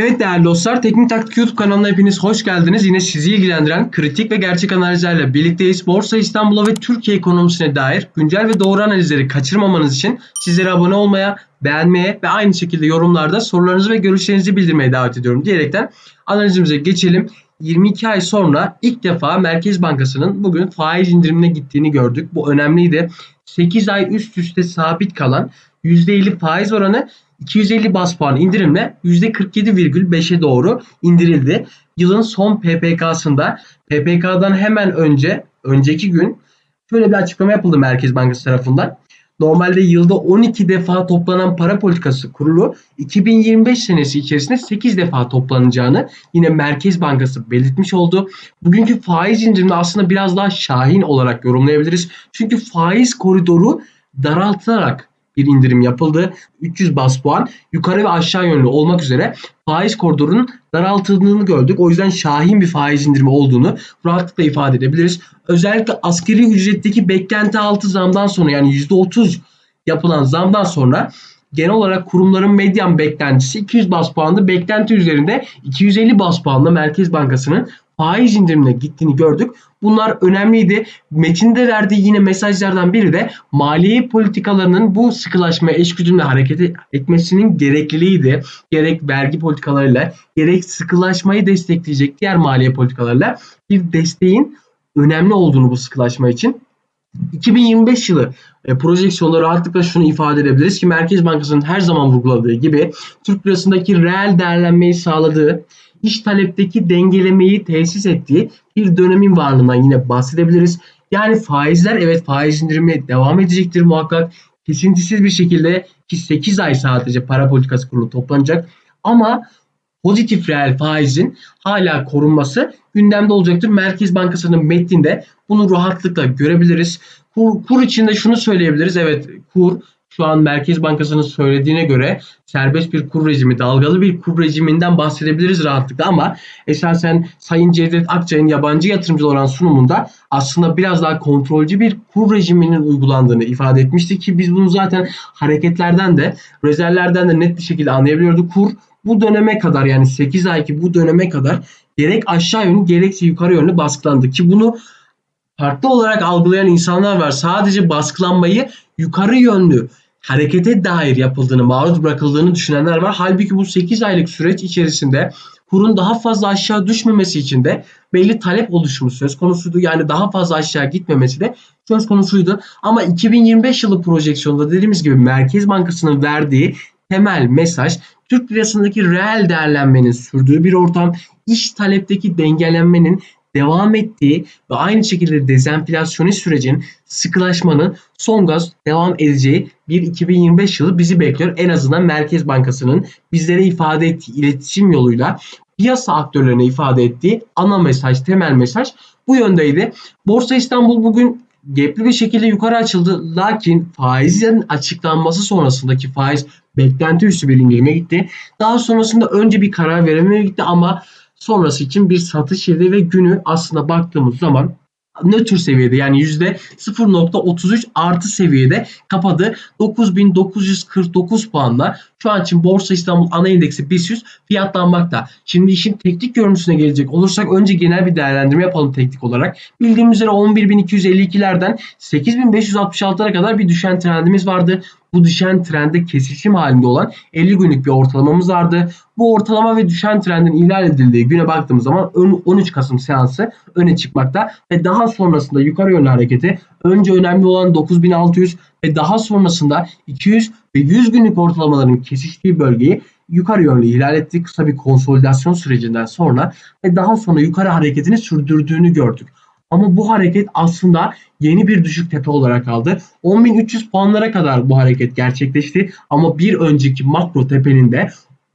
Evet değerli dostlar, Teknik Taktik YouTube kanalına hepiniz hoş geldiniz. Yine sizi ilgilendiren kritik ve gerçek analizlerle birlikteyiz. Borsa İstanbul'a ve Türkiye ekonomisine dair güncel ve doğru analizleri kaçırmamanız için sizlere abone olmaya, beğenmeye ve aynı şekilde yorumlarda sorularınızı ve görüşlerinizi bildirmeye davet ediyorum diyerekten analizimize geçelim. 22 ay sonra ilk defa Merkez Bankası'nın bugün faiz indirimine gittiğini gördük. Bu önemliydi. 8 ay üst üste sabit kalan %50 faiz oranı 250 bas puan indirimle %47,5'e doğru indirildi. Yılın son PPK'sında PPK'dan hemen önce önceki gün şöyle bir açıklama yapıldı Merkez Bankası tarafından. Normalde yılda 12 defa toplanan para politikası kurulu 2025 senesi içerisinde 8 defa toplanacağını yine Merkez Bankası belirtmiş oldu. Bugünkü faiz indirimini aslında biraz daha şahin olarak yorumlayabiliriz. Çünkü faiz koridoru daraltılarak bir indirim yapıldı. 300 bas puan yukarı ve aşağı yönlü olmak üzere faiz koridorunun daraltıldığını gördük. O yüzden şahin bir faiz indirimi olduğunu rahatlıkla ifade edebiliriz. Özellikle askeri ücretteki beklenti altı zamdan sonra yani %30 yapılan zamdan sonra genel olarak kurumların medyan beklentisi 200 bas puanlı beklenti üzerinde 250 bas puanla Merkez Bankası'nın faiz indirimine gittiğini gördük. Bunlar önemliydi. Metinde verdiği yine mesajlardan biri de maliye politikalarının bu sıkılaşmaya eşgüdümle hareket etmesinin gerekliliğiydi. Gerek vergi politikalarıyla gerek sıkılaşmayı destekleyecek diğer maliye politikalarıyla bir desteğin önemli olduğunu bu sıkılaşma için 2025 yılı e, projeksiyonda rahatlıkla şunu ifade edebiliriz ki Merkez Bankası'nın her zaman vurguladığı gibi Türk lirasındaki reel değerlenmeyi sağladığı, iş talepteki dengelemeyi tesis ettiği bir dönemin varlığından yine bahsedebiliriz. Yani faizler evet faiz indirimi devam edecektir muhakkak. Kesintisiz bir şekilde ki 8 ay sadece para politikası kurulu toplanacak. Ama pozitif reel faizin hala korunması gündemde olacaktır. Merkez Bankası'nın metninde bunu rahatlıkla görebiliriz. Kur, kur içinde şunu söyleyebiliriz. Evet kur şu an Merkez Bankası'nın söylediğine göre serbest bir kur rejimi, dalgalı bir kur rejiminden bahsedebiliriz rahatlıkla ama esasen Sayın Cevdet Akçay'ın yabancı yatırımcı olan sunumunda aslında biraz daha kontrolcü bir kur rejiminin uygulandığını ifade etmişti ki biz bunu zaten hareketlerden de rezervlerden de net bir şekilde anlayabiliyorduk. Kur bu döneme kadar yani 8 ay ki bu döneme kadar gerek aşağı yönlü gerekse yukarı yönlü baskılandı ki bunu farklı olarak algılayan insanlar var. Sadece baskılanmayı yukarı yönlü harekete dair yapıldığını, maruz bırakıldığını düşünenler var. Halbuki bu 8 aylık süreç içerisinde kurun daha fazla aşağı düşmemesi için de belli talep oluşumu söz konusuydu. Yani daha fazla aşağı gitmemesi de söz konusuydu. Ama 2025 yılı projeksiyonunda dediğimiz gibi Merkez Bankası'nın verdiği temel mesaj Türk lirasındaki reel değerlenmenin sürdüğü bir ortam, iş talepteki dengelenmenin devam ettiği ve aynı şekilde dezenflasyonist sürecin sıkılaşmanın son gaz devam edeceği bir 2025 yılı bizi bekliyor. En azından Merkez Bankası'nın bizlere ifade ettiği iletişim yoluyla piyasa aktörlerine ifade ettiği ana mesaj, temel mesaj bu yöndeydi. Borsa İstanbul bugün gepli bir şekilde yukarı açıldı. Lakin faizlerin açıklanması sonrasındaki faiz beklenti üstü bir indirime gitti. Daha sonrasında önce bir karar veremeye gitti ama sonrası için bir satış yedi ve günü aslında baktığımız zaman nötr seviyede yani %0.33 artı seviyede kapadı. 9949 puanla şu an için Borsa İstanbul ana indeksi BIST 100 fiyatlanmakta. Şimdi işin teknik görüntüsüne gelecek olursak önce genel bir değerlendirme yapalım teknik olarak. Bildiğimiz üzere 11.252'lerden 8.566'lara kadar bir düşen trendimiz vardı. Bu düşen trende kesişim halinde olan 50 günlük bir ortalamamız vardı. Bu ortalama ve düşen trendin ihlal edildiği güne baktığımız zaman 13 Kasım seansı öne çıkmakta ve daha sonrasında yukarı yönlü hareketi önce önemli olan 9600 ve daha sonrasında 200 ve 100 günlük ortalamaların kesiştiği bölgeyi yukarı yönlü ihlal etti. Kısa bir konsolidasyon sürecinden sonra ve daha sonra yukarı hareketini sürdürdüğünü gördük. Ama bu hareket aslında yeni bir düşük tepe olarak kaldı. 10.300 puanlara kadar bu hareket gerçekleşti. Ama bir önceki makro tepenin de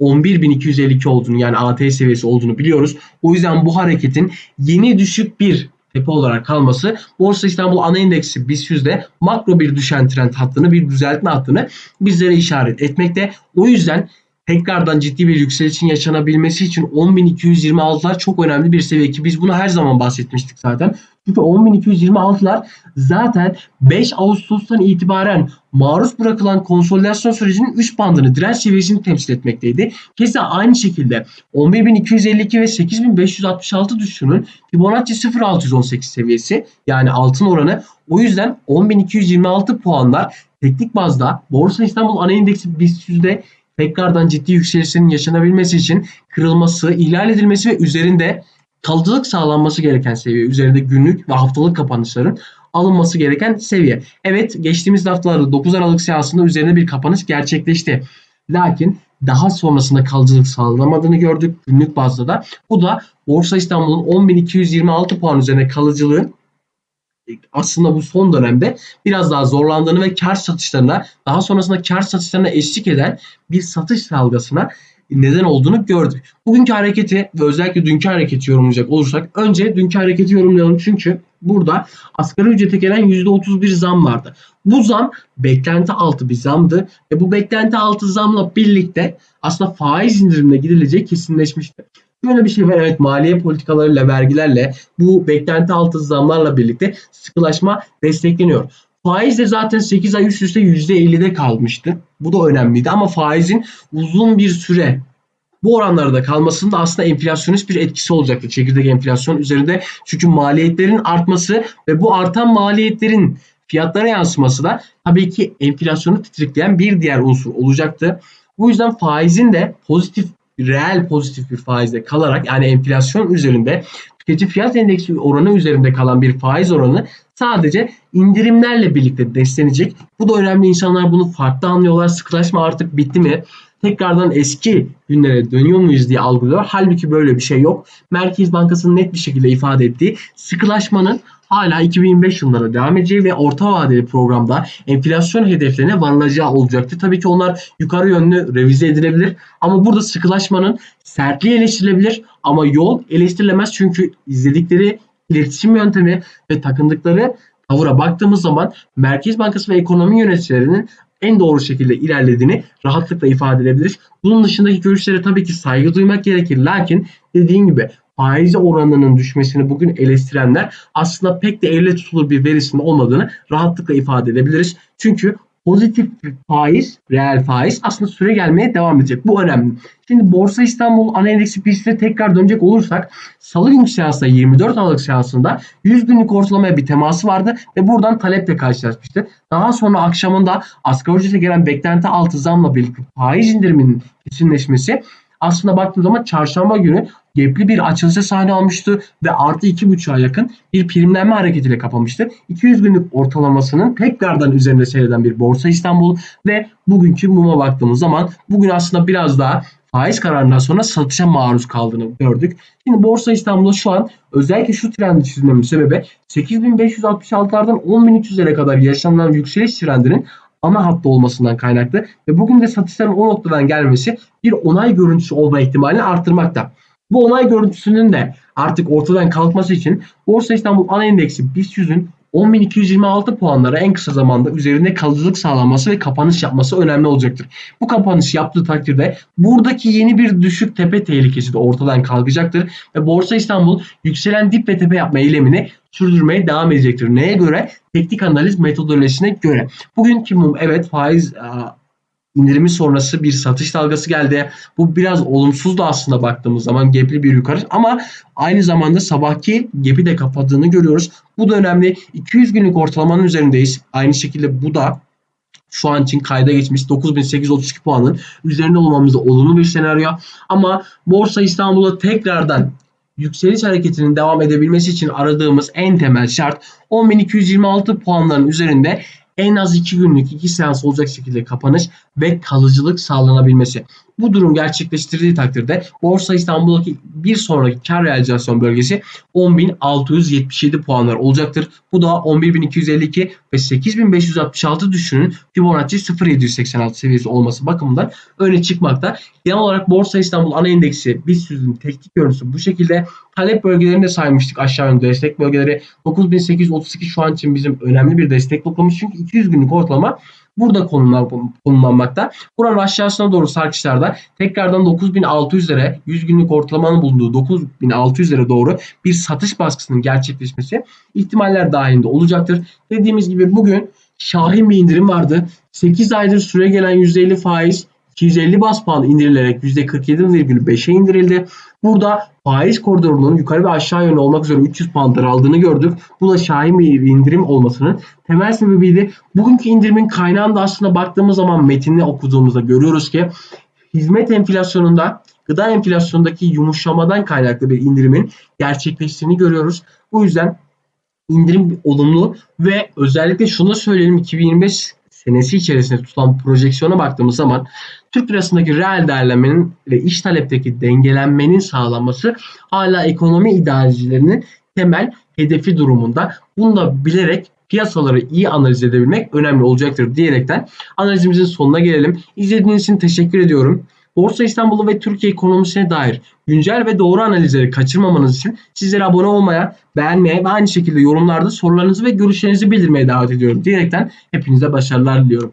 11.252 olduğunu yani AT seviyesi olduğunu biliyoruz. O yüzden bu hareketin yeni düşük bir tepe olarak kalması Borsa İstanbul ana indeksi BIST 100'de makro bir düşen trend hattını bir düzeltme hattını bizlere işaret etmekte. O yüzden tekrardan ciddi bir yükselişin yaşanabilmesi için 10.226'lar çok önemli bir seviye ki biz bunu her zaman bahsetmiştik zaten. Çünkü 10.226'lar zaten 5 Ağustos'tan itibaren maruz bırakılan konsolidasyon sürecinin 3 bandını direnç seviyesini temsil etmekteydi. Keza aynı şekilde 11.252 ve 8.566 düşüşünün Fibonacci 0.618 seviyesi yani altın oranı. O yüzden 10.226 puanlar teknik bazda Borsa İstanbul ana endeksi BIST yüzde tekrardan ciddi yükselişlerin yaşanabilmesi için kırılması, ihlal edilmesi ve üzerinde kalıcılık sağlanması gereken seviye. Üzerinde günlük ve haftalık kapanışların alınması gereken seviye. Evet geçtiğimiz haftalarda 9 Aralık seansında üzerine bir kapanış gerçekleşti. Lakin daha sonrasında kalıcılık sağlanamadığını gördük günlük bazda da. Bu da Borsa İstanbul'un 10.226 puan üzerine kalıcılığın aslında bu son dönemde biraz daha zorlandığını ve kar satışlarına daha sonrasında kar satışlarına eşlik eden bir satış dalgasına neden olduğunu gördük. Bugünkü hareketi ve özellikle dünkü hareketi yorumlayacak olursak önce dünkü hareketi yorumlayalım çünkü burada asgari ücrete gelen %31 zam vardı. Bu zam beklenti altı bir zamdı ve bu beklenti altı zamla birlikte aslında faiz indirimine gidilecek kesinleşmişti. Böyle bir şey var evet maliye politikalarıyla vergilerle bu beklenti altı zamlarla birlikte sıkılaşma destekleniyor. Faiz de zaten 8 ay üst üste %50'de kalmıştı. Bu da önemliydi ama faizin uzun bir süre bu oranlarda kalmasında aslında enflasyonist bir etkisi olacaktı çekirdek enflasyon üzerinde. Çünkü maliyetlerin artması ve bu artan maliyetlerin fiyatlara yansıması da tabii ki enflasyonu titrikleyen bir diğer unsur olacaktı. Bu yüzden faizin de pozitif reel pozitif bir faizde kalarak yani enflasyon üzerinde tüketici fiyat endeksi oranı üzerinde kalan bir faiz oranı sadece indirimlerle birlikte beslenecek. Bu da önemli. İnsanlar bunu farklı anlıyorlar. Sıkılaşma artık bitti mi? Tekrardan eski günlere dönüyor muyuz diye algılıyor. Halbuki böyle bir şey yok. Merkez Bankası'nın net bir şekilde ifade ettiği sıkılaşmanın hala 2025 yıllara devam edeceği ve orta vadeli programda enflasyon hedeflerine varılacağı olacaktır. Tabii ki onlar yukarı yönlü revize edilebilir ama burada sıkılaşmanın sertliği eleştirilebilir ama yol eleştirilemez çünkü izledikleri iletişim yöntemi ve takındıkları tavıra baktığımız zaman Merkez Bankası ve ekonomi yöneticilerinin en doğru şekilde ilerlediğini rahatlıkla ifade edebiliriz. Bunun dışındaki görüşlere tabii ki saygı duymak gerekir. Lakin dediğim gibi faiz oranının düşmesini bugün eleştirenler aslında pek de elle tutulur bir verisinin olmadığını rahatlıkla ifade edebiliriz. Çünkü pozitif faiz, reel faiz aslında süre gelmeye devam edecek. Bu önemli. Şimdi Borsa İstanbul ana endeksi pistine tekrar dönecek olursak salı günkü seansında 24 Aralık seansında 100 günlük ortalamaya bir teması vardı ve buradan taleple karşılaşmıştı. Daha sonra akşamında asgari ücrete gelen beklenti altı zamla birlikte faiz indiriminin kesinleşmesi aslında baktığım zaman çarşamba günü gepli bir açılışa sahne almıştı ve artı 2.5'a yakın bir primlenme hareketiyle kapamıştı. 200 günlük ortalamasının tekrardan üzerinde seyreden bir Borsa İstanbul ve bugünkü muma baktığımız zaman bugün aslında biraz daha faiz kararından sonra satışa maruz kaldığını gördük. Şimdi Borsa İstanbul'da şu an özellikle şu trendi çizmemin sebebi 8566'lardan 10.300'lere kadar yaşanan yükseliş trendinin ana hatta olmasından kaynaklı ve bugün de satışların o noktadan gelmesi bir onay görüntüsü olma ihtimalini arttırmakta. Bu onay görüntüsünün de artık ortadan kalkması için Borsa İstanbul ana endeksi BIST 100'ün 10.226 puanlara en kısa zamanda üzerinde kalıcılık sağlanması ve kapanış yapması önemli olacaktır. Bu kapanış yaptığı takdirde buradaki yeni bir düşük tepe tehlikesi de ortadan kalkacaktır ve Borsa İstanbul yükselen dip ve tepe yapma eylemini sürdürmeye devam edecektir. Neye göre? Teknik analiz metodolojisine göre. Bugünkü mum evet faiz indirimi sonrası bir satış dalgası geldi. Bu biraz olumsuz da aslında baktığımız zaman gepli bir yukarı ama aynı zamanda sabahki gepi de kapattığını görüyoruz. Bu da önemli. 200 günlük ortalamanın üzerindeyiz. Aynı şekilde bu da şu an için kayda geçmiş 9832 puanın üzerinde olmamız da olumlu bir senaryo. Ama Borsa İstanbul'a tekrardan yükseliş hareketinin devam edebilmesi için aradığımız en temel şart 10.226 puanların üzerinde en az 2 günlük 2 seans olacak şekilde kapanış ve kalıcılık sağlanabilmesi. Bu durum gerçekleştirdiği takdirde Borsa İstanbul'daki bir sonraki kar realizasyon bölgesi 10.677 puanlar olacaktır. Bu da 11.252 ve 8.566 düşünün Fibonacci 0.786 seviyesi olması bakımından öne çıkmakta. Genel olarak Borsa İstanbul ana endeksi BIST 100'ün teknik görüntüsü bu şekilde. Talep bölgelerini de saymıştık aşağı yönlü destek bölgeleri. 9832 şu an için bizim önemli bir destek noktamız çünkü 200 günlük ortalama burada konumlan- konumlanmakta. Buranın aşağısına doğru sarkışlarda tekrardan 9600'lere 100 günlük ortalamanın bulunduğu 9600'lere doğru bir satış baskısının gerçekleşmesi ihtimaller dahilinde olacaktır. Dediğimiz gibi bugün şahin bir indirim vardı. 8 aydır süre gelen %50 faiz 250 bas puan indirilerek %47,5'e indirildi. Burada faiz koridorunun yukarı ve aşağı yönlü olmak üzere 300 puan daraldığını gördük. Bu da şahin bir indirim olmasının temel sebebiydi. Bugünkü indirimin kaynağını da aslında baktığımız zaman metinini okuduğumuzda görüyoruz ki hizmet enflasyonunda gıda enflasyonundaki yumuşamadan kaynaklı bir indirimin gerçekleştiğini görüyoruz. Bu yüzden indirim olumlu ve özellikle şunu söyleyelim 2025 senesi içerisinde tutulan projeksiyona baktığımız zaman Türk lirasındaki reel değerlenmenin ve iş talepteki dengelenmenin sağlanması hala ekonomi idarecilerinin temel hedefi durumunda. Bunu da bilerek piyasaları iyi analiz edebilmek önemli olacaktır diyerekten analizimizin sonuna gelelim. İzlediğiniz için teşekkür ediyorum. Borsa İstanbul'u ve Türkiye ekonomisine dair güncel ve doğru analizleri kaçırmamanız için sizlere abone olmaya, beğenmeye ve aynı şekilde yorumlarda sorularınızı ve görüşlerinizi bildirmeye davet ediyorum diyerekten hepinize başarılar diliyorum.